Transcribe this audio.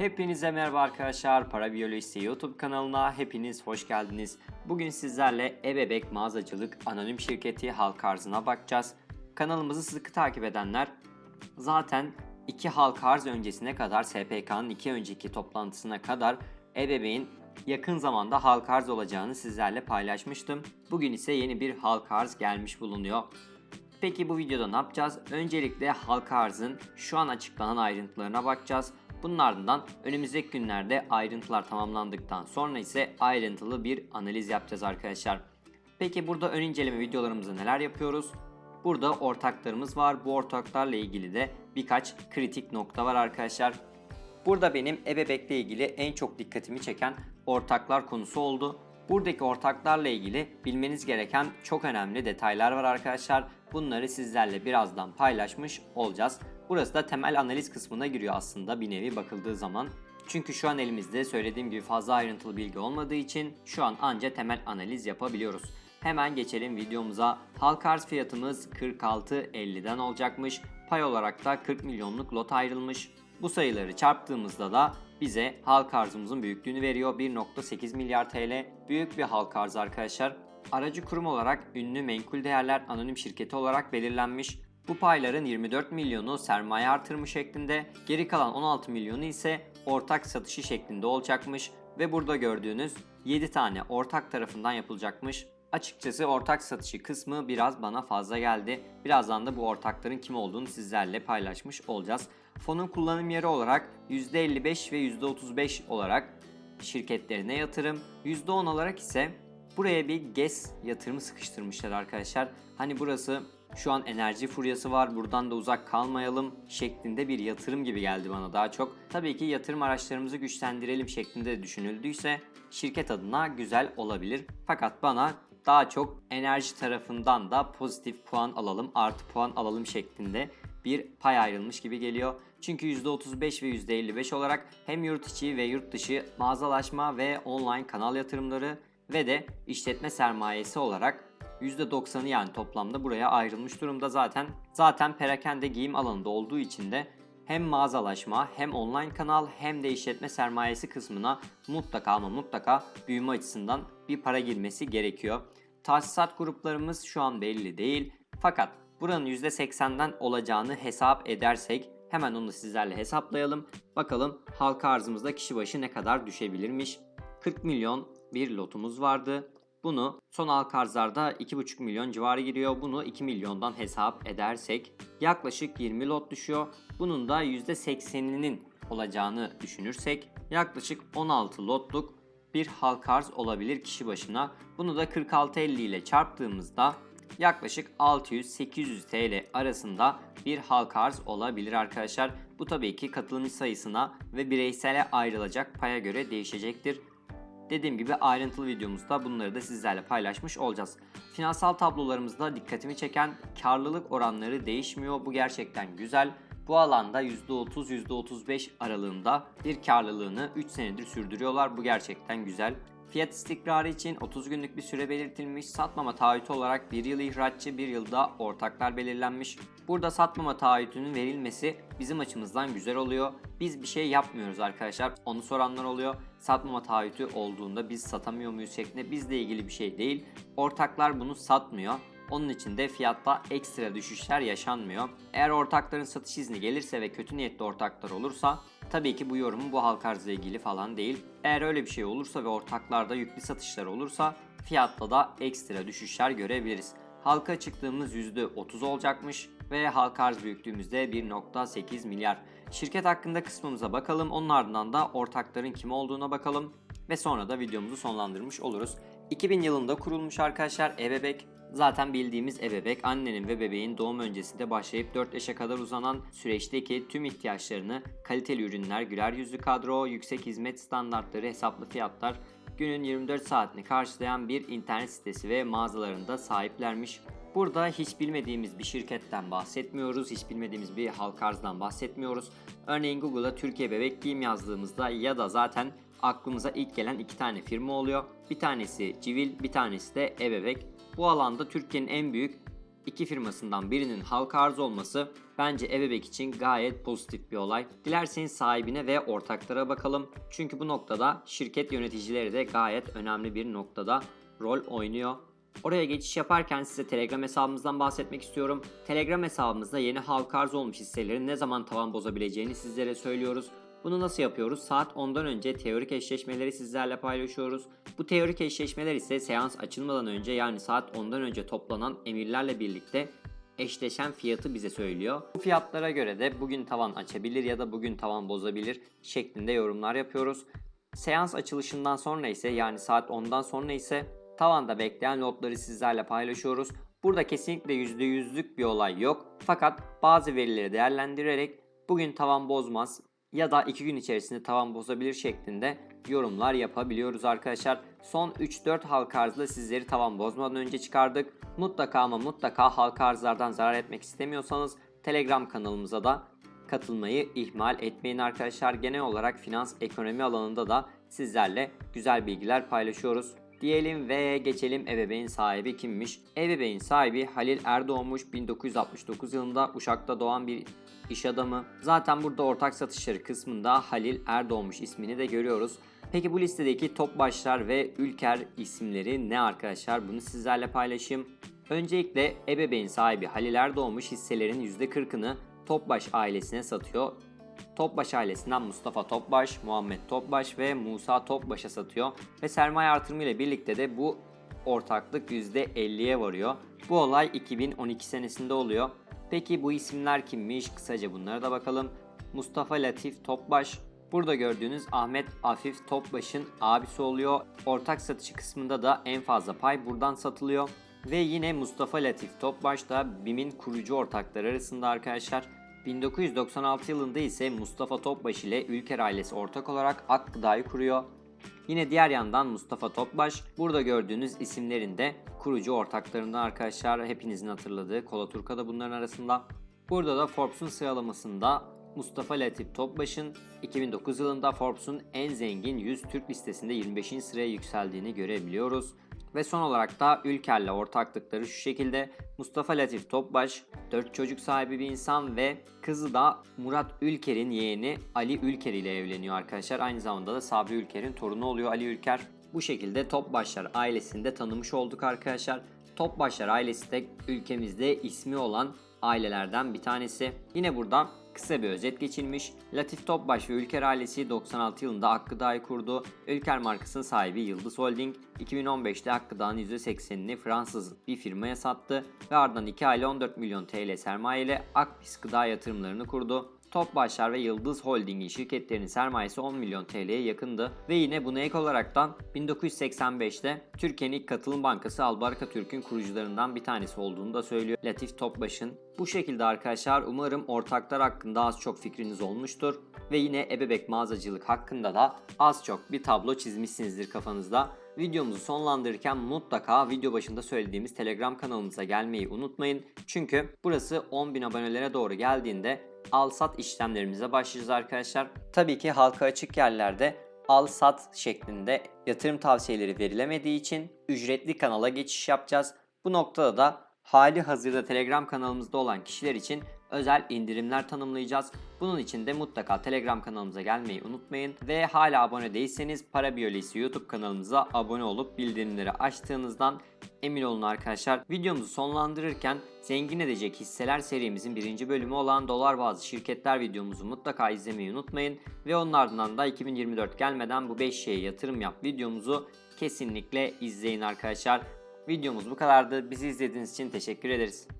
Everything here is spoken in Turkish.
Hepinize merhaba arkadaşlar. Para Biyolojisi YouTube kanalına hepiniz hoş geldiniz. Bugün sizlerle Ebebek Mağazacılık Anonim Şirketi halk arzına bakacağız. Kanalımızı sıkı takip edenler zaten iki halk arz öncesine kadar SPK'nın iki önceki toplantısına kadar Ebebek'in yakın zamanda halk arz olacağını sizlerle paylaşmıştım. Bugün ise yeni bir halk arz gelmiş bulunuyor. Peki bu videoda ne yapacağız? Öncelikle halka arzın şu an açıklanan ayrıntılarına bakacağız. Bunun ardından önümüzdeki günlerde ayrıntılar tamamlandıktan sonra ise ayrıntılı bir analiz yapacağız arkadaşlar. Peki burada ön inceleme videolarımızda neler yapıyoruz? Burada ortaklarımız var. Bu ortaklarla ilgili de birkaç kritik nokta var arkadaşlar. Burada benim ebebekle ilgili en çok dikkatimi çeken ortaklar konusu oldu. Buradaki ortaklarla ilgili bilmeniz gereken çok önemli detaylar var arkadaşlar. Bunları sizlerle birazdan paylaşmış olacağız. Burası da temel analiz kısmına giriyor aslında bir nevi bakıldığı zaman. Çünkü şu an elimizde söylediğim gibi fazla ayrıntılı bilgi olmadığı için şu an anca temel analiz yapabiliyoruz. Hemen geçelim videomuza. Halk arz fiyatımız 46.50'den olacakmış. Pay olarak da 40 milyonluk lot ayrılmış. Bu sayıları çarptığımızda da bize halk arzımızın büyüklüğünü veriyor. 1.8 milyar TL büyük bir halk arzı arkadaşlar. Aracı kurum olarak ünlü menkul değerler anonim şirketi olarak belirlenmiş. Bu payların 24 milyonu sermaye artırımı şeklinde, geri kalan 16 milyonu ise ortak satışı şeklinde olacakmış ve burada gördüğünüz 7 tane ortak tarafından yapılacakmış. Açıkçası ortak satışı kısmı biraz bana fazla geldi. Birazdan da bu ortakların kim olduğunu sizlerle paylaşmış olacağız. Fonun kullanım yeri olarak %55 ve %35 olarak şirketlerine yatırım, %10 olarak ise buraya bir GES yatırımı sıkıştırmışlar arkadaşlar. Hani burası şu an enerji furyası var buradan da uzak kalmayalım şeklinde bir yatırım gibi geldi bana daha çok. Tabii ki yatırım araçlarımızı güçlendirelim şeklinde de düşünüldüyse şirket adına güzel olabilir. Fakat bana daha çok enerji tarafından da pozitif puan alalım, artı puan alalım şeklinde bir pay ayrılmış gibi geliyor. Çünkü %35 ve %55 olarak hem yurt içi ve yurt dışı mağazalaşma ve online kanal yatırımları ve de işletme sermayesi olarak %90'ı yani toplamda buraya ayrılmış durumda zaten. Zaten perakende giyim alanında olduğu için de hem mağazalaşma hem online kanal hem de işletme sermayesi kısmına mutlaka ama mutlaka büyüme açısından bir para girmesi gerekiyor. Tahsisat gruplarımız şu an belli değil. Fakat buranın %80'den olacağını hesap edersek hemen onu sizlerle hesaplayalım. Bakalım halka arzımızda kişi başı ne kadar düşebilirmiş. 40 milyon bir lotumuz vardı. Bunu son halka arzlarda 2,5 milyon civarı giriyor. Bunu 2 milyondan hesap edersek yaklaşık 20 lot düşüyor. Bunun da %80'inin olacağını düşünürsek yaklaşık 16 lotluk bir halka arz olabilir kişi başına. Bunu da 46.50 ile çarptığımızda yaklaşık 600-800 TL arasında bir halka arz olabilir arkadaşlar. Bu tabii ki katılımcı sayısına ve bireysele ayrılacak paya göre değişecektir. Dediğim gibi ayrıntılı videomuzda bunları da sizlerle paylaşmış olacağız. Finansal tablolarımızda dikkatimi çeken karlılık oranları değişmiyor. Bu gerçekten güzel. Bu alanda %30-%35 aralığında bir karlılığını 3 senedir sürdürüyorlar. Bu gerçekten güzel. Fiyat istikrarı için 30 günlük bir süre belirtilmiş. Satmama taahhütü olarak 1 yıl ihraççı, 1 yılda ortaklar belirlenmiş. Burada satmama taahhütünün verilmesi bizim açımızdan güzel oluyor. Biz bir şey yapmıyoruz arkadaşlar. Onu soranlar oluyor. Satmama taahhütü olduğunda biz satamıyor muyuz şeklinde bizle ilgili bir şey değil. Ortaklar bunu satmıyor. Onun için de fiyatta ekstra düşüşler yaşanmıyor. Eğer ortakların satış izni gelirse ve kötü niyetli ortaklar olursa tabii ki bu yorumun bu halka arzla ilgili falan değil. Eğer öyle bir şey olursa ve ortaklarda yüklü satışlar olursa fiyatta da ekstra düşüşler görebiliriz. Halka çıktığımız %30 olacakmış ve halka arz büyüklüğümüzde 1.8 milyar. Şirket hakkında kısmımıza bakalım. Onun ardından da ortakların kim olduğuna bakalım ve sonra da videomuzu sonlandırmış oluruz. 2000 yılında kurulmuş arkadaşlar Ebebek. Zaten bildiğimiz ebebek annenin ve bebeğin doğum öncesinde başlayıp 4 yaşa kadar uzanan süreçteki tüm ihtiyaçlarını kaliteli ürünler, güler yüzlü kadro, yüksek hizmet standartları, hesaplı fiyatlar, günün 24 saatini karşılayan bir internet sitesi ve mağazalarında sahiplermiş. Burada hiç bilmediğimiz bir şirketten bahsetmiyoruz, hiç bilmediğimiz bir halk arzdan bahsetmiyoruz. Örneğin Google'a Türkiye bebek giyim yazdığımızda ya da zaten aklımıza ilk gelen iki tane firma oluyor. Bir tanesi Civil, bir tanesi de Ebebek. Bu alanda Türkiye'nin en büyük iki firmasından birinin halka arz olması bence ebebek için gayet pozitif bir olay. Dilerseniz sahibine ve ortaklara bakalım. Çünkü bu noktada şirket yöneticileri de gayet önemli bir noktada rol oynuyor. Oraya geçiş yaparken size Telegram hesabımızdan bahsetmek istiyorum. Telegram hesabımızda yeni halka arz olmuş hisselerin ne zaman tavan bozabileceğini sizlere söylüyoruz. Bunu nasıl yapıyoruz? Saat 10'dan önce teorik eşleşmeleri sizlerle paylaşıyoruz. Bu teorik eşleşmeler ise seans açılmadan önce yani saat 10'dan önce toplanan emirlerle birlikte eşleşen fiyatı bize söylüyor. Bu fiyatlara göre de bugün tavan açabilir ya da bugün tavan bozabilir şeklinde yorumlar yapıyoruz. Seans açılışından sonra ise yani saat 10'dan sonra ise tavanda bekleyen lotları sizlerle paylaşıyoruz. Burada kesinlikle %100'lük bir olay yok. Fakat bazı verileri değerlendirerek bugün tavan bozmaz ya da 2 gün içerisinde tavan bozabilir şeklinde yorumlar yapabiliyoruz arkadaşlar. Son 3-4 halka arzla sizleri tavan bozmadan önce çıkardık. Mutlaka ama mutlaka halka arzlardan zarar etmek istemiyorsanız Telegram kanalımıza da katılmayı ihmal etmeyin arkadaşlar. Genel olarak finans ekonomi alanında da sizlerle güzel bilgiler paylaşıyoruz. Diyelim ve geçelim ebeveyn sahibi kimmiş? Ebeveyn sahibi Halil Erdoğmuş 1969 yılında Uşak'ta doğan bir iş adamı. Zaten burada ortak satışları kısmında Halil Erdoğmuş ismini de görüyoruz. Peki bu listedeki top başlar ve ülker isimleri ne arkadaşlar? Bunu sizlerle paylaşayım. Öncelikle ebeveyn sahibi Halil Erdoğmuş hisselerin %40'ını Topbaş ailesine satıyor. Topbaş ailesinden Mustafa Topbaş, Muhammed Topbaş ve Musa Topbaş'a satıyor. Ve sermaye artırımı ile birlikte de bu ortaklık %50'ye varıyor. Bu olay 2012 senesinde oluyor. Peki bu isimler kimmiş? Kısaca bunlara da bakalım. Mustafa Latif Topbaş, Burada gördüğünüz Ahmet Afif Topbaş'ın abisi oluyor. Ortak satışı kısmında da en fazla pay buradan satılıyor. Ve yine Mustafa Latif Topbaş da BİM'in kurucu ortakları arasında arkadaşlar. 1996 yılında ise Mustafa Topbaş ile Ülker ailesi ortak olarak Ak kuruyor. Yine diğer yandan Mustafa Topbaş, burada gördüğünüz isimlerin de kurucu ortaklarından arkadaşlar hepinizin hatırladığı Kola Turka da bunların arasında. Burada da Forbes'un sıralamasında Mustafa Latif Topbaş'ın 2009 yılında Forbes'un en zengin 100 Türk listesinde 25. sıraya yükseldiğini görebiliyoruz. Ve son olarak da Ülker'le ortaklıkları şu şekilde. Mustafa Latif Topbaş 4 çocuk sahibi bir insan ve kızı da Murat Ülker'in yeğeni Ali Ülker ile evleniyor arkadaşlar. Aynı zamanda da Sabri Ülker'in torunu oluyor Ali Ülker. Bu şekilde Topbaşlar ailesinde tanımış olduk arkadaşlar. Topbaşlar ailesi de ülkemizde ismi olan ailelerden bir tanesi. Yine burada kısa bir özet geçilmiş. Latif Topbaş ve Ülker ailesi 96 yılında Akgıda'yı kurdu. Ülker markasının sahibi Yıldız Holding 2015'te Akgıda'nın %80'ini Fransız bir firmaya sattı ve ardından 2 aile 14 milyon TL sermaye ile Akbis Gıda yatırımlarını kurdu. Topbaşlar ve Yıldız Holding'in şirketlerinin sermayesi 10 milyon TL'ye yakındı. Ve yine buna ek olaraktan 1985'te Türkiye'nin ilk katılım bankası Albarka Türk'ün kurucularından bir tanesi olduğunu da söylüyor Latif Topbaş'ın. Bu şekilde arkadaşlar umarım ortaklar hakkında az çok fikriniz olmuştur. Ve yine ebebek mağazacılık hakkında da az çok bir tablo çizmişsinizdir kafanızda. Videomuzu sonlandırırken mutlaka video başında söylediğimiz Telegram kanalımıza gelmeyi unutmayın. Çünkü burası 10.000 abonelere doğru geldiğinde al sat işlemlerimize başlayacağız arkadaşlar. Tabii ki halka açık yerlerde al sat şeklinde yatırım tavsiyeleri verilemediği için ücretli kanala geçiş yapacağız. Bu noktada da hali hazırda Telegram kanalımızda olan kişiler için özel indirimler tanımlayacağız. Bunun için de mutlaka Telegram kanalımıza gelmeyi unutmayın. Ve hala abone değilseniz Para Biyolojisi YouTube kanalımıza abone olup bildirimleri açtığınızdan emin olun arkadaşlar. Videomuzu sonlandırırken zengin edecek hisseler serimizin birinci bölümü olan dolar bazı şirketler videomuzu mutlaka izlemeyi unutmayın. Ve onun ardından da 2024 gelmeden bu 5 şeye yatırım yap videomuzu kesinlikle izleyin arkadaşlar. Videomuz bu kadardı. Bizi izlediğiniz için teşekkür ederiz.